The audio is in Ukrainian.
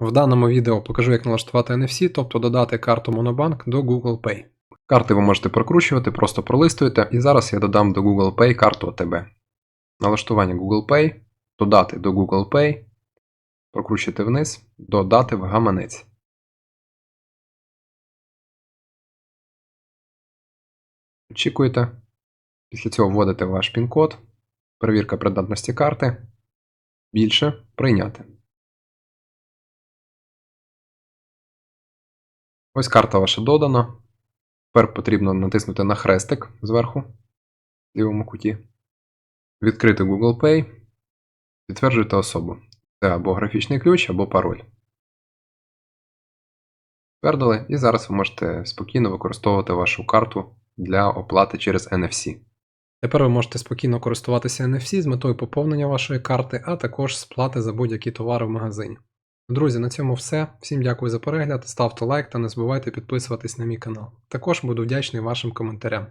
В даному відео покажу, як налаштувати NFC, тобто додати карту Monobank до Google Pay. Карти ви можете прокручувати, просто пролистуєте, і зараз я додам до Google Pay карту АТБ. Налаштування Google Pay, додати до Google Pay, прокручуєте вниз, додати в гаманець. Очікуєте. Після цього вводите ваш пін-код, перевірка придатності карти, більше прийняти. Ось карта ваша додана. Тепер потрібно натиснути на хрестик зверху в лівому куті. Відкрити Google Pay. Підтверджуйте особу. Це або графічний ключ, або пароль. Підтвердили, і зараз ви можете спокійно використовувати вашу карту для оплати через NFC. Тепер ви можете спокійно користуватися NFC з метою поповнення вашої карти, а також сплати за будь-які товари в магазині. Друзі, на цьому все. Всім дякую за перегляд, ставте лайк та не забувайте підписуватись на мій канал. Також буду вдячний вашим коментарям.